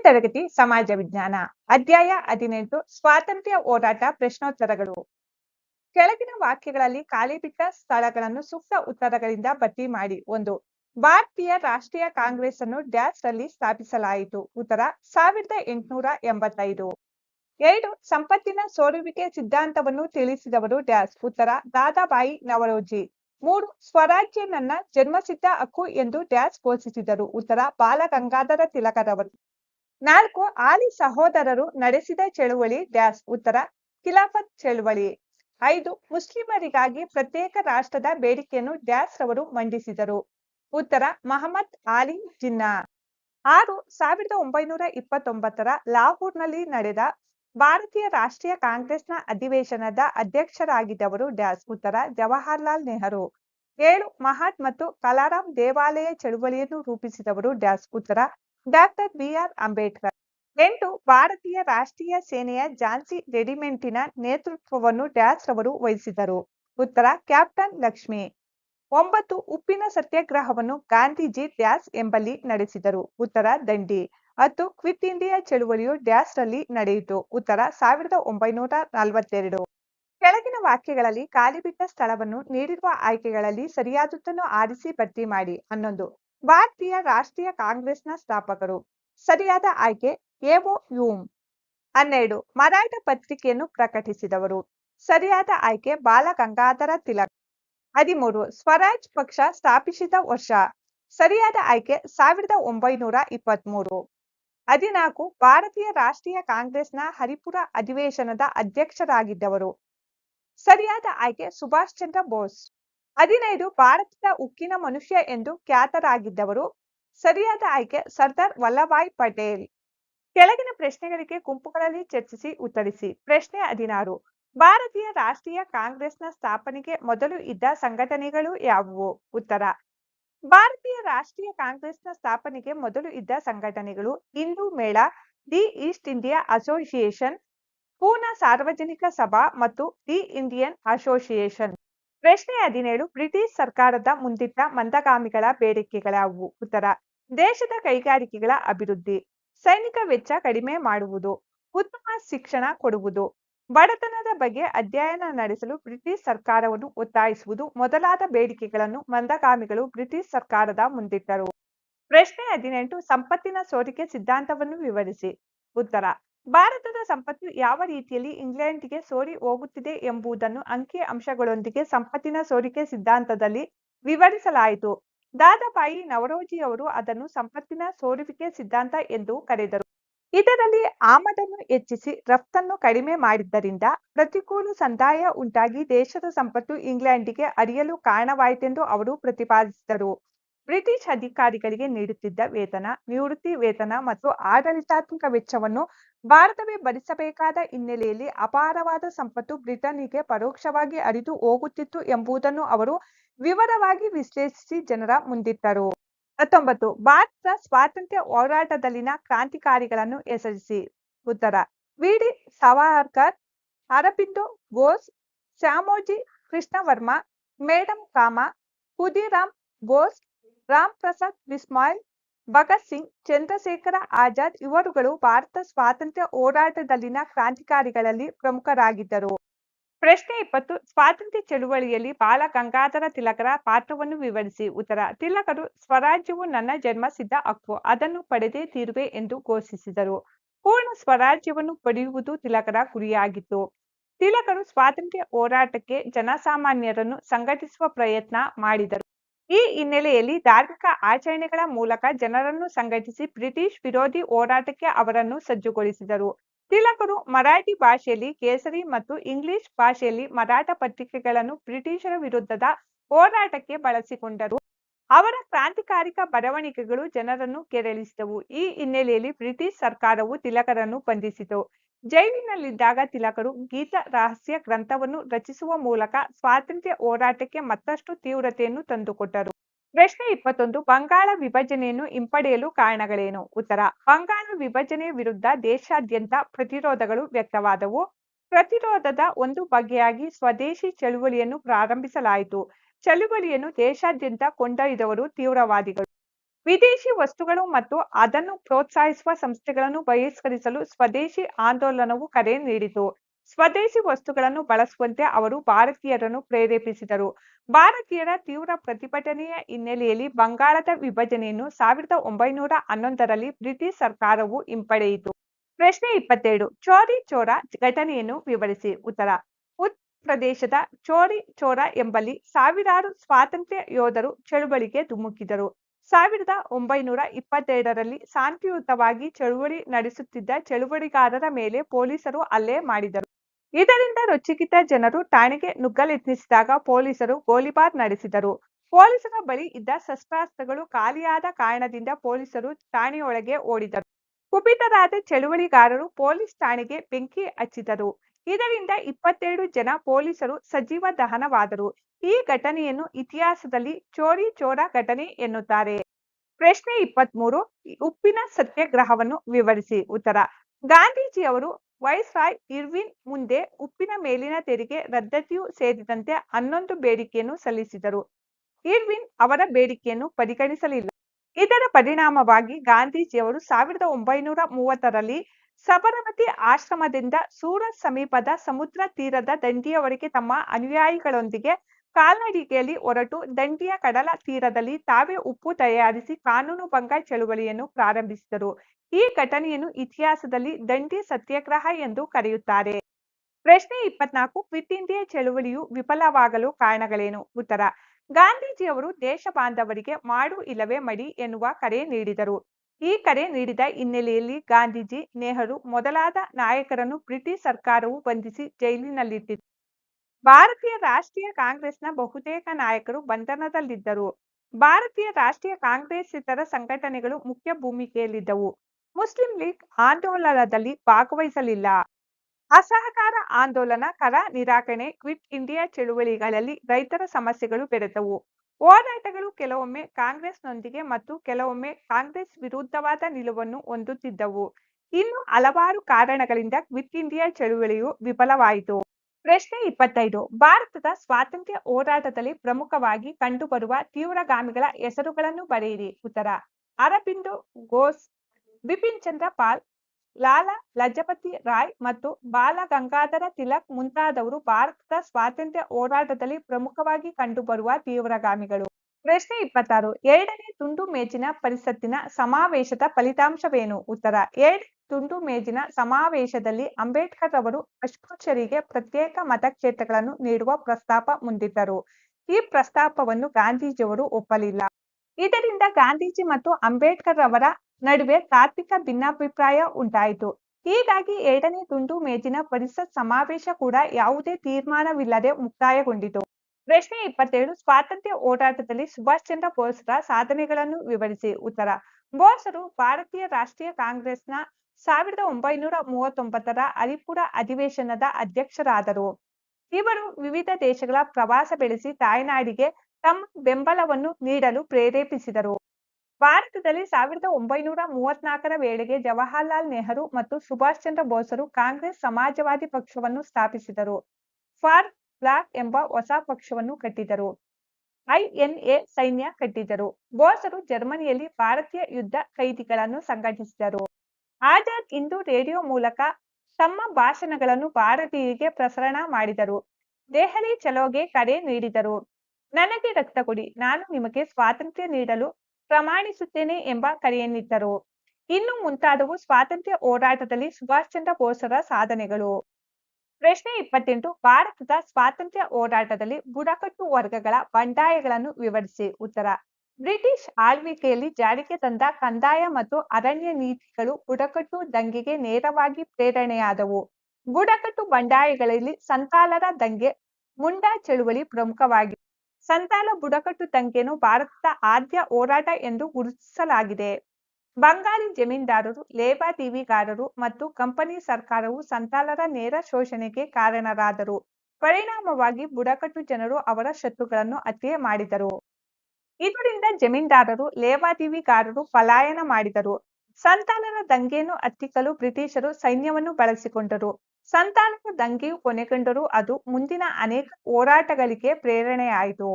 ತರಗತಿ ಸಮಾಜ ವಿಜ್ಞಾನ, ಅಧ್ಯಾಯ ಹದಿನೆಂಟು, ಸ್ವಾತಂತ್ರ್ಯ ಹೋರಾಟ ಪ್ರಶ್ನೋತ್ತರಗಳು. ಕೆಳಗಿನ ವಾಕ್ಯಗಳಲ್ಲಿ ಖಾಲಿ ಬಿಟ್ಟ ಸ್ಥಳಗಳನ್ನು ಸೂಕ್ತ ಉತ್ತರಗಳಿಂದ ಭರ್ತಿ ಮಾಡಿ. ಒಂದು, ಭಾರತೀಯ ರಾಷ್ಟ್ರೀಯ ಕಾಂಗ್ರೆಸ್ ಅನ್ನು ಡ್ಯಾಸ್ ರಲ್ಲಿ ಸ್ಥಾಪಿಸಲಾಯಿತು. ಉತ್ತರ, ಸಾವಿರದ ಎಂಟುನೂರ ಎಂಬತ್ತೈದು. ಎರಡು, ಸಂಪತ್ತಿನ ಸೋರುವಿಕೆ ಸಿದ್ಧಾಂತವನ್ನು ತಿಳಿಸಿದವರು ಡ್ಯಾಸ್. ಉತ್ತರ, ದಾದಾಬಾಯಿ ನವರೋಜಿ. ಮೂರು, ಸ್ವರಾಜ್ಯ ನನ್ನ ಜನ್ಮಸಿದ್ಧ ಹಕ್ಕು ಎಂದು ಡ್ಯಾಸ್ ಘೋಷಿಸಿದರು. ಉತ್ತರ, ಬಾಲಗಂಗಾಧರ ತಿಲಕರವರು. ನಾಲ್ಕು, ಆಲಿ ಸಹೋದರರು ನಡೆಸಿದ ಚಳುವಳಿ ಡ್ಯಾಶ್, ಉತ್ತರ, ಖಿಲಾಫತ್ ಚಳುವಳಿ. ಐದು, ಮುಸ್ಲಿಮರಿಗಾಗಿ ಪ್ರತ್ಯೇಕ ರಾಷ್ಟ್ರದ ಬೇಡಿಕೆಯನ್ನು ಡ್ಯಾಸ್ ರವರು ಮಂಡಿಸಿದರು. ಉತ್ತರ, ಮಹಮ್ಮದ್ ಆಲಿ ಜಿನ್ನಾ. ಆರು, ಸಾವಿರದ ಒಂಬೈನೂರ ಇಪ್ಪತ್ತೊಂಬತ್ತರ ಲಾಹೋರ್ನಲ್ಲಿ ನಡೆದ ಭಾರತೀಯ ರಾಷ್ಟ್ರೀಯ ಕಾಂಗ್ರೆಸ್ನ ಅಧಿವೇಶನದ ಅಧ್ಯಕ್ಷರಾಗಿದ್ದವರು ಡ್ಯಾಸ್ ಉತ್ತರ, ಜವಾಹರ್ಲಾಲ್ ನೆಹರು. ಏಳು ಮಹಾತ್ ಮತ್ತು ಕಲಾರಾಮ್ ದೇವಾಲಯ ಚಳುವಳಿಯನ್ನು ರೂಪಿಸಿದವರು ಡ್ಯಾಸ್ ಉತ್ತರ ಡಾಕ್ಟರ್ ಬಿಆರ್ ಅಂಬೇಡ್ಕರ್. ಎಂಟು, ಭಾರತೀಯ ರಾಷ್ಟ್ರೀಯ ಸೇನೆಯ ಝಾನ್ಸಿ ರೆಡಿಮೆಂಟಿನ ನೇತೃತ್ವವನ್ನು ಡ್ಯಾಸ್ ರವರು ವಹಿಸಿದರು ಉತ್ತರ, ಕ್ಯಾಪ್ಟನ್ ಲಕ್ಷ್ಮಿ. ಒಂಬತ್ತು, ಉಪ್ಪಿನ ಸತ್ಯಾಗ್ರಹವನ್ನು ಗಾಂಧೀಜಿ ಡ್ಯಾಸ್ ಎಂಬಲ್ಲಿ ನಡೆಸಿದರು. ಉತ್ತರ, ದಂಡಿ. ಹತ್ತು, ಕ್ವಿಟ್ ಇಂಡಿಯಾ ಚಳುವಳಿಯು ಡ್ಯಾಸ್ ರಲ್ಲಿ ನಡೆಯಿತು. ಉತ್ತರ, ಸಾವಿರದ ಒಂಬೈನೂರ ನಲವತ್ತೆರಡು. ಕೆಳಗಿನ ವಾಕ್ಯಗಳಲ್ಲಿ ಖಾಲಿ ಬಿಟ್ಟ ಸ್ಥಳವನ್ನು ನೀಡಿರುವ ಆಯ್ಕೆಗಳಲ್ಲಿ ಸರಿಯಾದದ್ದನ್ನು ಆರಿಸಿ ಭರ್ತಿ ಮಾಡಿ. ಹನ್ನೊಂದು ಭಾರತೀಯ ರಾಷ್ಟ್ರೀಯ ಕಾಂಗ್ರೆಸ್ನ ಸ್ಥಾಪಕರು. ಸರಿಯಾದ ಆಯ್ಕೆ ಎಒ ಯೂಮ್. ಹನ್ನೆರಡು, ಮರಾಠ ಪತ್ರಿಕೆಯನ್ನು ಪ್ರಕಟಿಸಿದವರು. ಸರಿಯಾದ ಆಯ್ಕೆ ಬಾಲ ಗಂಗಾಧರ ತಿಲಕ್. ಹದಿಮೂರು, ಸ್ವರಾಜ್ ಪಕ್ಷ ಸ್ಥಾಪಿಸಿದ ವರ್ಷ. ಸರಿಯಾದ ಆಯ್ಕೆ ಸಾವಿರದ ಒಂಬೈನೂರ ಇಪ್ಪತ್ಮೂರು. ಹದಿನಾಲ್ಕು, ಭಾರತೀಯ ರಾಷ್ಟ್ರೀಯ ಕಾಂಗ್ರೆಸ್ನ ಹರಿಪುರ ಅಧಿವೇಶನದ ಅಧ್ಯಕ್ಷರಾಗಿದ್ದವರು. ಸರಿಯಾದ ಆಯ್ಕೆ ಸುಭಾಷ್ ಚಂದ್ರ ಬೋಸ್. ಹದಿನೈದು ಭಾರತದ ಉಕ್ಕಿನ ಮನುಷ್ಯ ಎಂದು ಖ್ಯಾತರಾಗಿದ್ದವರು. ಸರಿಯಾದ ಆಯ್ಕೆ, ಸರ್ದಾರ್ ವಲ್ಲಭಾಯ್ ಪಟೇಲ್. ಕೆಳಗಿನ ಪ್ರಶ್ನೆಗಳಿಗೆ ಗುಂಪುಗಳಲ್ಲಿ ಚರ್ಚಿಸಿ ಉತ್ತರಿಸಿ. ಪ್ರಶ್ನೆ ಹದಿನಾರು. ಭಾರತೀಯ ರಾಷ್ಟ್ರೀಯ ಕಾಂಗ್ರೆಸ್ನ ಸ್ಥಾಪನೆಗೆ ಮೊದಲು ಇದ್ದ ಸಂಘಟನೆಗಳು ಯಾವುವು? ಉತ್ತರ. ಭಾರತೀಯ ರಾಷ್ಟ್ರೀಯ ಕಾಂಗ್ರೆಸ್ನ ಸ್ಥಾಪನೆಗೆ ಮೊದಲು ಇದ್ದ ಸಂಘಟನೆಗಳು Hindu Mela, the East India Association, Poona Sarvajanik Sabha ಮತ್ತು ದಿ ಇಂಡಿಯನ್ ಅಸೋಸಿಯೇಷನ್. ಪ್ರಶ್ನೆ ಹದಿನೇಳು, ಬ್ರಿಟಿಷ್ ಸರ್ಕಾರದ ಮುಂದಿಟ್ಟ ಮಂದಗಾಮಿಗಳ ಬೇಡಿಕೆಗಳಾವು ಉತ್ತರ, ದೇಶದ ಕೈಗಾರಿಕೆಗಳ ಅಭಿವೃದ್ಧಿ, ಸೈನಿಕ ವೆಚ್ಚ ಕಡಿಮೆ ಮಾಡುವುದು, ಉತ್ತಮ ಶಿಕ್ಷಣ ಕೊಡುವುದು, ಬಡತನದ ಬಗ್ಗೆ ಅಧ್ಯಯನ ನಡೆಸಲು ಬ್ರಿಟಿಷ್ ಸರ್ಕಾರವನ್ನು ಒತ್ತಾಯಿಸುವುದು ಮೊದಲಾದ ಬೇಡಿಕೆಗಳನ್ನು ಮಂದಗಾಮಿಗಳು ಬ್ರಿಟಿಷ್ ಸರ್ಕಾರದ ಮುಂದಿಟ್ಟರು. ಪ್ರಶ್ನೆ ಹದಿನೆಂಟು, ಸಂಪತ್ತಿನ ಸೋರಿಕೆ ಸಿದ್ಧಾಂತವನ್ನು ವಿವರಿಸಿ. ಉತ್ತರ ಭಾರತದ ಸಂಪತ್ತು ಯಾವ ರೀತಿಯಲ್ಲಿ ಇಂಗ್ಲೆಂಡ್ಗೆ ಸೋರಿ ಹೋಗುತ್ತಿದೆ ಎಂಬುದನ್ನು ಅಂಕಿ ಅಂಶಗಳೊಂದಿಗೆ ಸಂಪತ್ತಿನ ಸೋರಿಕೆ ಸಿದ್ಧಾಂತದಲ್ಲಿ ವಿವರಿಸಲಾಯಿತು. ದಾದಾಬಾಯಿ ನವರೋಜಿಯವರು ಅದನ್ನು ಸಂಪತ್ತಿನ ಸೋರುವಿಕೆ ಸಿದ್ಧಾಂತ ಎಂದು ಕರೆದರು. ಇದರಲ್ಲಿ ಆಮದನ್ನು ಹೆಚ್ಚಿಸಿ ರಫ್ತನ್ನು ಕಡಿಮೆ ಮಾಡಿದ್ದರಿಂದ ಪ್ರತಿಕೂಲ ಸಂದಾಯ ಉಂಟಾಗಿ ದೇಶದ ಸಂಪತ್ತು ಇಂಗ್ಲೆಂಡಿಗೆ ಅರಿಯಲು ಕಾರಣವಾಯಿತೆಂದು ಅವರು ಪ್ರತಿಪಾದಿಸಿದರು. ಬ್ರಿಟಿಷ್ ಅಧಿಕಾರಿಗಳಿಗೆ ನೀಡುತ್ತಿದ್ದ ವೇತನ, ನಿವೃತ್ತಿ ವೇತನ ಮತ್ತು ಆಡಳಿತಾತ್ಮಕ ವೆಚ್ಚವನ್ನು ಭಾರತವೇ ಭರಿಸಬೇಕಾದ ಹಿನ್ನೆಲೆಯಲ್ಲಿ ಅಪಾರವಾದ ಸಂಪತ್ತು ಬ್ರಿಟನ್ನಿಗೆ ಪರೋಕ್ಷವಾಗಿ ಅರಿದು ಹೋಗುತ್ತಿತ್ತು ಎಂಬುದನ್ನು ಅವರು ವಿವರವಾಗಿ ವಿಶ್ಲೇಷಿಸಿ ಜನರ ಮುಂದಿಟ್ಟರು. ಹತ್ತೊಂಬತ್ತು, ಭಾರತದ ಸ್ವಾತಂತ್ರ್ಯ ಹೋರಾಟದಲ್ಲಿನ ಕ್ರಾಂತಿಕಾರಿಗಳನ್ನು ಹೆಸರಿಸಿ. ಉತ್ತರ V D Savarkar, Aurobindo Ghosh, Shyamji Krishnavarma, madam Cama, Khudiram Bose Ram Prasad ಬಿಸ್ಮಾಯಿಲ್ Bhagat Singh, Chandrashekhar Azad ಇವರುಗಳು ಭಾರತ ಸ್ವಾತಂತ್ರ್ಯ ಹೋರಾಟದಲ್ಲಿನ ಕ್ರಾಂತಿಕಾರಿಗಳಲ್ಲಿ ಪ್ರಮುಖರಾಗಿದ್ದರು. ಪ್ರಶ್ನೆ ಇಪ್ಪತ್ತು, ಸ್ವಾತಂತ್ರ್ಯ ಚಳುವಳಿಯಲ್ಲಿ ಬಾಲ ಗಂಗಾಧರ ತಿಲಕರ ಪಾತ್ರವನ್ನು ವಿವರಿಸಿ. ಉತ್ತರ, ತಿಲಕರು ಸ್ವರಾಜ್ಯವು ನನ್ನ ಜನ್ಮ ಸಿದ್ಧ ಹಕ್ಕು, ಅದನ್ನು ಪಡೆದೇ ತೀರುವೆ ಎಂದು ಘೋಷಿಸಿದರು. ಪೂರ್ಣ ಸ್ವರಾಜ್ಯವನ್ನು ಪಡೆಯುವುದು ತಿಲಕರ ಗುರಿಯಾಗಿತ್ತು. ತಿಲಕರು ಸ್ವಾತಂತ್ರ್ಯ ಹೋರಾಟಕ್ಕೆ ಜನಸಾಮಾನ್ಯರನ್ನು ಸಂಘಟಿಸುವ ಪ್ರಯತ್ನ ಮಾಡಿದರು. ಈ ಹಿನ್ನೆಲೆಯಲ್ಲಿ ಧಾರ್ಮಿಕ ಆಚರಣೆಗಳ ಮೂಲಕ ಜನರನ್ನು ಸಂಘಟಿಸಿ ಬ್ರಿಟಿಷ್ ವಿರೋಧಿ ಹೋರಾಟಕ್ಕೆ ಅವರನ್ನು ಸಜ್ಜುಗೊಳಿಸಿದರು. ತಿಲಕರು ಮರಾಠಿ ಭಾಷೆಯಲ್ಲಿ ಕೇಸರಿ ಮತ್ತು ಇಂಗ್ಲಿಷ್ ಭಾಷೆಯಲ್ಲಿ ಮರಾಠ ಪತ್ರಿಕೆಗಳನ್ನು ಬ್ರಿಟಿಷರ ವಿರುದ್ಧದ ಹೋರಾಟಕ್ಕೆ ಬಳಸಿಕೊಂಡರು. ಅವರ ಕ್ರಾಂತಿಕಾರಿಕ ಬರವಣಿಗೆಗಳು ಜನರನ್ನು ಕೆರಳಿಸಿದವು. ಈ ಹಿನ್ನೆಲೆಯಲ್ಲಿ ಬ್ರಿಟಿಷ್ ಸರ್ಕಾರವು ತಿಲಕರನ್ನು ಬಂಧಿಸಿತು. ಜೈಲಿನಲ್ಲಿದ್ದಾಗ ತಿಲಕರು ಗೀತ ರಹಸ್ಯ ಗ್ರಂಥವನ್ನು ರಚಿಸುವ ಮೂಲಕ ಸ್ವಾತಂತ್ರ್ಯ ಹೋರಾಟಕ್ಕೆ ಮತ್ತಷ್ಟು ತೀವ್ರತೆಯನ್ನು ತಂದುಕೊಟ್ಟರು. ಪ್ರಶ್ನೆ ಇಪ್ಪತ್ತೊಂದು, ಬಂಗಾಳ ವಿಭಜನೆಯನ್ನು ಹಿಂಪಡೆಯಲು ಕಾರಣಗಳೇನು? ಉತ್ತರ, ಬಂಗಾಳ ವಿಭಜನೆ ವಿರುದ್ಧ ದೇಶಾದ್ಯಂತ ಪ್ರತಿರೋಧಗಳು ವ್ಯಕ್ತವಾದವು. ಪ್ರತಿರೋಧದ ಒಂದು ಬಗೆಯಾಗಿ ಸ್ವದೇಶಿ ಚಳುವಳಿಯನ್ನು ಪ್ರಾರಂಭಿಸಲಾಯಿತು. ಚಳುವಳಿಯನ್ನು ದೇಶಾದ್ಯಂತ ಕೊಂಡೊಯ್ದವರು ತೀವ್ರವಾದಿಗಳು. ವಿದೇಶಿ ವಸ್ತುಗಳು ಮತ್ತು ಅದನ್ನು ಪ್ರೋತ್ಸಾಹಿಸುವ ಸಂಸ್ಥೆಗಳನ್ನು ಬಹಿಷ್ಕರಿಸಲು ಸ್ವದೇಶಿ ಆಂದೋಲನವು ಕರೆ ನೀಡಿತು. ಸ್ವದೇಶಿ ವಸ್ತುಗಳನ್ನು ಬಳಸುವಂತೆ ಅವರು ಭಾರತೀಯರನ್ನು ಪ್ರೇರೇಪಿಸಿದರು. ಭಾರತೀಯರ ತೀವ್ರ ಪ್ರತಿಭಟನೆಯ ಹಿನ್ನೆಲೆಯಲ್ಲಿ ಬಂಗಾಳದ ವಿಭಜನೆಯನ್ನು ಸಾವಿರದ ಒಂಬೈನೂರ ಹನ್ನೊಂದರಲ್ಲಿ ಬ್ರಿಟಿಷ್ ಸರ್ಕಾರವು ಹಿಂಪಡೆಯಿತು. ಪ್ರಶ್ನೆ ಇಪ್ಪತ್ತೆರಡು, ಚೋರಿ ಚೋರ ಘಟನೆಯನ್ನು ವಿವರಿಸಿ. ಉತ್ತರ ಉತ್ತರ ಪ್ರದೇಶದ ಚೋರಿ ಚೋರ ಎಂಬಲ್ಲಿ ಸಾವಿರಾರು ಸ್ವಾತಂತ್ರ್ಯ ಯೋಧರು ಚಳುವಳಿಗೆ ಧುಮುಕಿದರು. ಸಾವಿರದ ಒಂಬೈನೂರ ಇಪ್ಪತ್ತೆರಡರಲ್ಲಿ ಶಾಂತಿಯುತವಾಗಿ ಚಳುವಳಿ ನಡೆಸುತ್ತಿದ್ದ ಚಳುವಳಿಗಾರರ ಮೇಲೆ ಪೊಲೀಸರು ಹಲ್ಲೆ ಮಾಡಿದರು. ಇದರಿಂದ ರೊಚ್ಚಿಗಿದ್ದ ಜನರು ಠಾಣೆಗೆ ನುಗ್ಗಲೆತ್ನಿಸಿದಾಗ ಪೊಲೀಸರು ಗೋಲಿಬಾರ್ ನಡೆಸಿದರು. ಪೊಲೀಸರ ಬಳಿ ಇದ್ದ ಶಸ್ತ್ರಾಸ್ತ್ರಗಳು ಖಾಲಿಯಾದ ಕಾರಣದಿಂದ ಪೊಲೀಸರು ಠಾಣೆಯೊಳಗೆ ಓಡಿದರು. ಕುಪಿತರಾದ ಚಳುವಳಿಗಾರರು ಪೊಲೀಸ್ ಠಾಣೆಗೆ ಬೆಂಕಿ ಹಚ್ಚಿದರು. ಇದರಿಂದ ಇಪ್ಪತ್ತೆರಡು ಜನ ಪೊಲೀಸರು ಸಜೀವ ದಹನವಾದರು. ಈ ಘಟನೆಯನ್ನು ಇತಿಹಾಸದಲ್ಲಿ ಚೋರಿ ಚೋರ ಘಟನೆ ಎನ್ನುತ್ತಾರೆ. ಪ್ರಶ್ನೆ ಇಪ್ಪತ್ಮೂರು, ಉಪ್ಪಿನ ಸತ್ಯಾಗ್ರಹವನ್ನು ವಿವರಿಸಿ. ಉತ್ತರ, ಗಾಂಧೀಜಿಯವರು ವೈಸ್ರಾಯ್ ಇರ್ವಿನ್ ಮುಂದೆ ಉಪ್ಪಿನ ಮೇಲಿನ ತೆರಿಗೆ ರದ್ದತಿಯೂ ಸೇರಿದಂತೆ ಹನ್ನೊಂದು ಬೇಡಿಕೆಯನ್ನು ಸಲ್ಲಿಸಿದರು. ಇರ್ವಿನ್ ಅವರ ಬೇಡಿಕೆಯನ್ನು ಪರಿಗಣಿಸಲಿಲ್ಲ. ಇದರ ಪರಿಣಾಮವಾಗಿ ಗಾಂಧೀಜಿಯವರು ಸಾವಿರದ ಒಂಬೈನೂರ ಮೂವತ್ತರಲ್ಲಿ ಸಬರಮತಿ ಆಶ್ರಮದಿಂದ ಸೂರತ್ ಸಮೀಪದ ಸಮುದ್ರ ತೀರದ ದಂಡಿಯವರೆಗೆ ತಮ್ಮ ಅನುಯಾಯಿಗಳೊಂದಿಗೆ ಕಾಲ್ನಡಿಗೆಯಲ್ಲಿ ಹೊರಟು ದಂಡಿಯ ಕಡಲ ತೀರದಲ್ಲಿ ತಾವೇ ಉಪ್ಪು ತಯಾರಿಸಿ ಕಾನೂನು ಭಂಗ ಚಳುವಳಿಯನ್ನು ಪ್ರಾರಂಭಿಸಿದರು. ಈ ಘಟನೆಯನ್ನು ಇತಿಹಾಸದಲ್ಲಿ ದಂಡಿ ಸತ್ಯಾಗ್ರಹ ಎಂದು ಕರೆಯುತ್ತಾರೆ. ಪ್ರಶ್ನೆ ಇಪ್ಪತ್ನಾಲ್ಕು, ಕ್ವಿಟ್ ಇಂಡಿಯಾ ಚಳುವಳಿಯು ವಿಫಲವಾಗಲು ಕಾರಣಗಳೇನು? ಉತ್ತರ, ಗಾಂಧೀಜಿಯವರು ದೇಶ ಬಾಂಧವರಿಗೆ ಮಾಡು ಇಲ್ಲವೇ ಮಡಿ ಎನ್ನುವ ಕರೆ ನೀಡಿದರು. ಈ ಕರೆ ನೀಡಿದ ಹಿನ್ನೆಲೆಯಲ್ಲಿ ಗಾಂಧೀಜಿ, ನೆಹರು ಮೊದಲಾದ ನಾಯಕರನ್ನು ಬ್ರಿಟಿಷ್ ಸರ್ಕಾರವು ಬಂಧಿಸಿ ಜೈಲಿನಲ್ಲಿಟ್ಟಿತು ಭಾರತೀಯ ರಾಷ್ಟ್ರೀಯ ಕಾಂಗ್ರೆಸ್ನ ಬಹುತೇಕ ನಾಯಕರು ಬಂಧನದಲ್ಲಿದ್ದರು. ಭಾರತೀಯ ರಾಷ್ಟ್ರೀಯ ಕಾಂಗ್ರೆಸ್ ಇತರ ಸಂಘಟನೆಗಳು ಮುಖ್ಯ ಭೂಮಿಕೆಯಲ್ಲಿದ್ದವು. ಮುಸ್ಲಿಂ ಲೀಗ್ ಆಂದೋಲನದಲ್ಲಿ ಭಾಗವಹಿಸಲಿಲ್ಲ. ಅಸಹಕಾರ ಆಂದೋಲನ, ಕರ ನಿರಾಕರಣೆ, ಕ್ವಿಟ್ ಇಂಡಿಯಾ ಚಳುವಳಿಗಳಲ್ಲಿ ರೈತರ ಸಮಸ್ಯೆಗಳು ಬೆರೆತವು. ಹೋರಾಟಗಳು ಕೆಲವೊಮ್ಮೆ ಕಾಂಗ್ರೆಸ್ನೊಂದಿಗೆ ಮತ್ತು ಕೆಲವೊಮ್ಮೆ ಕಾಂಗ್ರೆಸ್ ವಿರುದ್ಧವಾದ ನಿಲುವನ್ನು ಹೊಂದುತ್ತಿದ್ದವು. ಇನ್ನು ಹಲವಾರು ಕಾರಣಗಳಿಂದ ಕ್ವಿಟ್ ಇಂಡಿಯಾ ಚಳುವಳಿಯು ವಿಫಲವಾಯಿತು. ಪ್ರಶ್ನೆ ಇಪ್ಪತ್ತೈದು, ಭಾರತದ ಸ್ವಾತಂತ್ರ್ಯ ಹೋರಾಟದಲ್ಲಿ ಪ್ರಮುಖವಾಗಿ ಕಂಡುಬರುವ ತೀವ್ರಗಾಮಿಗಳ ಹೆಸರುಗಳನ್ನು ಬರೆಯಿರಿ. ಉತ್ತರ, ಅರಬಿಂದು ಘೋಷ್, ಬಿಪಿನ್ ಚಂದ್ರ ಪಾಲ್ ಲಾಲಾ, ಲಜಪತಿ ರಾಯ್ ಮತ್ತು ಬಾಲ ಗಂಗಾಧರ ತಿಲಕ್ ಮುಂತಾದವರು ಭಾರತದ ಸ್ವಾತಂತ್ರ್ಯ ಹೋರಾಟದಲ್ಲಿ ಪ್ರಮುಖವಾಗಿ ಕಂಡುಬರುವ ತೀವ್ರಗಾಮಿಗಳು. ಪ್ರಶ್ನೆ ಇಪ್ಪತ್ತಾರು, ಎರಡನೇ ತುಂಡು ಮೇಜಿನ ಪರಿಷತ್ತಿನ ಸಮಾವೇಶದ ಫಲಿತಾಂಶವೇನು? ಉತ್ತರ, ಎರಡನೇ ತುಂಡು ಮೇಜಿನ ಸಮಾವೇಶದಲ್ಲಿ ಅಂಬೇಡ್ಕರ್ ಅವರು ಅಸ್ಪೃಶ್ಯರಿಗೆ ಪ್ರತ್ಯೇಕ ಮತಕ್ಷೇತ್ರಗಳನ್ನು ನೀಡುವ ಪ್ರಸ್ತಾಪ ಮುಂದಿದ್ದರು ಈ ಪ್ರಸ್ತಾಪವನ್ನು ಗಾಂಧೀಜಿಯವರು ಒಪ್ಪಲಿಲ್ಲ. ಇದರಿಂದ ಗಾಂಧೀಜಿ ಮತ್ತು ಅಂಬೇಡ್ಕರ್ ಅವರ ನಡುವೆ ತಾತ್ವಿಕ ಭಿನ್ನಾಭಿಪ್ರಾಯ ಉಂಟಾಯಿತು. ಹೀಗಾಗಿ ಎರಡನೇ ತುಂಡು ಮೇಜಿನ ಪರಿಷತ್ ಸಮಾವೇಶ ಕೂಡ ಯಾವುದೇ ತೀರ್ಮಾನವಿಲ್ಲದೆ ಮುಕ್ತಾಯಗೊಂಡಿತು. ಪ್ರಶ್ನೆ ಇಪ್ಪತ್ತೇಳು, ಸ್ವಾತಂತ್ರ್ಯ ಹೋರಾಟದಲ್ಲಿ ಸುಭಾಷ್ ಚಂದ್ರ ಬೋಸ್ರ ಸಾಧನೆಗಳನ್ನು ವಿವರಿಸಿ. ಉತ್ತರ, ಬೋಸರು ಭಾರತೀಯ ರಾಷ್ಟ್ರೀಯ ಕಾಂಗ್ರೆಸ್ನ ಸಾವಿರದ ಒಂಬೈನೂರ ಮೂವತ್ತೊಂಬತ್ತರ ಅಲಿಪುರ ಅಧಿವೇಶನದ ಅಧ್ಯಕ್ಷರಾದರು. ಇವರು ವಿವಿಧ ದೇಶಗಳ ಪ್ರವಾಸ ಬೆಳೆಸಿ ತಾಯ್ನಾಡಿಗೆ ತಮ್ಮ ಬೆಂಬಲವನ್ನು ನೀಡಲು ಪ್ರೇರೇಪಿಸಿದರು. ಭಾರತದಲ್ಲಿ ಸಾವಿರದ ಒಂಬೈನೂರ ಮೂವತ್ನಾಲ್ಕರ ವೇಳೆಗೆ ಜವಾಹರಲಾಲ್ ನೆಹರು ಮತ್ತು ಸುಭಾಷ್ ಚಂದ್ರ ಬೋಸರು ಕಾಂಗ್ರೆಸ್ ಸಮಾಜವಾದಿ ಪಕ್ಷವನ್ನು ಸ್ಥಾಪಿಸಿದರು. ಫಾರ್ ಬ್ಲಾಕ್ ಎಂಬ ಹೊಸ ಪಕ್ಷವನ್ನು ಕಟ್ಟಿದರು. ಐಎನ್ಎ ಸೈನ್ಯ ಕಟ್ಟಿದರು ಬೋಸರು ಜರ್ಮನಿಯಲ್ಲಿ ಭಾರತೀಯ ಯುದ್ಧ ಕೈದಿಗಳನ್ನು ಸಂಘಟಿಸಿದರು. ಆಜಾದ್ ಇಂದು ರೇಡಿಯೋ ಮೂಲಕ ತಮ್ಮ ಭಾಷಣಗಳನ್ನು ಭಾರತೀಯರಿಗೆ ಪ್ರಸರಣ ಮಾಡಿದರು. ದೆಹಲಿ ಚಲೋಗೆ ಕರೆ ನೀಡಿದರು. ನನಗೆ ರಕ್ತ ಕೊಡಿ. ನಾನು ನಿಮಗೆ ಸ್ವಾತಂತ್ರ್ಯ ನೀಡಲು ಪ್ರಮಾಣಿಸುತ್ತೇನೆ ಎಂಬ ಕರೆಯನ್ನಿತ್ತರು ಇನ್ನು ಮುಂತಾದವು ಸ್ವಾತಂತ್ರ್ಯ ಹೋರಾಟದಲ್ಲಿ ಸುಭಾಷ್ ಚಂದ್ರ ಬೋಸರ ಸಾಧನೆಗಳು. ಪ್ರಶ್ನೆ ಇಪ್ಪತ್ತೆಂಟು, ಭಾರತದ ಸ್ವಾತಂತ್ರ್ಯ ಹೋರಾಟದಲ್ಲಿ ಬುಡಕಟ್ಟು ವರ್ಗಗಳ ಬಂಡಾಯಗಳನ್ನು ವಿವರಿಸಿ. ಉತ್ತರ, ಬ್ರಿಟಿಷ್ ಆಳ್ವಿಕೆಯಲ್ಲಿ ಜಾರಿಗೆ ತಂದ ಕಂದಾಯ ಮತ್ತು ಅರಣ್ಯ ನೀತಿಗಳು ಬುಡಕಟ್ಟು ದಂಗೆಗೆ ನೇರವಾಗಿ ಪ್ರೇರಣೆಯಾದವು. ಬುಡಕಟ್ಟು ಬಂಡಾಯಗಳಲ್ಲಿ ಸಂತಾಲರ ದಂಗೆ ಮುಂಡಾ ಚಳುವಳಿ ಪ್ರಮುಖವಾಗಿದೆ ಸಂತಾಲ ಬುಡಕಟ್ಟು ದಂಗೆಯನ್ನು ಭಾರತದ ಆದ್ಯ ಹೋರಾಟ ಎಂದು ಗುರುತಿಸಲಾಗಿದೆ. ಬಂಗಾಳಿ ಜಮೀನ್ದಾರರು ಲೇವಾದೇವಿಗಾರರು ಮತ್ತು ಕಂಪನಿ ಸರ್ಕಾರವು ಸಂತಾಲರ ನೇರ ಶೋಷಣೆಗೆ ಕಾರಣರಾದರು. ಪರಿಣಾಮವಾಗಿ ಬುಡಕಟ್ಟು ಜನರು ಅವರ ಶತ್ರುಗಳನ್ನು ಹತ್ಯೆ ಮಾಡಿದರು. ಇದರಿಂದ ಜಮೀನ್ದಾರರು ಲೇವಾದೇವಿಗಾರರು ಪಲಾಯನ ಮಾಡಿದರು. ಸಂತಾಲರ ದಂಗೆಯನ್ನು ಹತ್ತಿಕ್ಕಲು ಬ್ರಿಟಿಷರು ಸೈನ್ಯವನ್ನು ಬಳಸಿಕೊಂಡರು. ಸಂತಾಲರ ದಂಗೆ ಕೊನೆಗೊಂಡರೂ ಅದು ಮುಂದಿನ ಅನೇಕ ಹೋರಾಟಗಳಿಗೆ ಪ್ರೇರಣೆಯಾಯಿತು.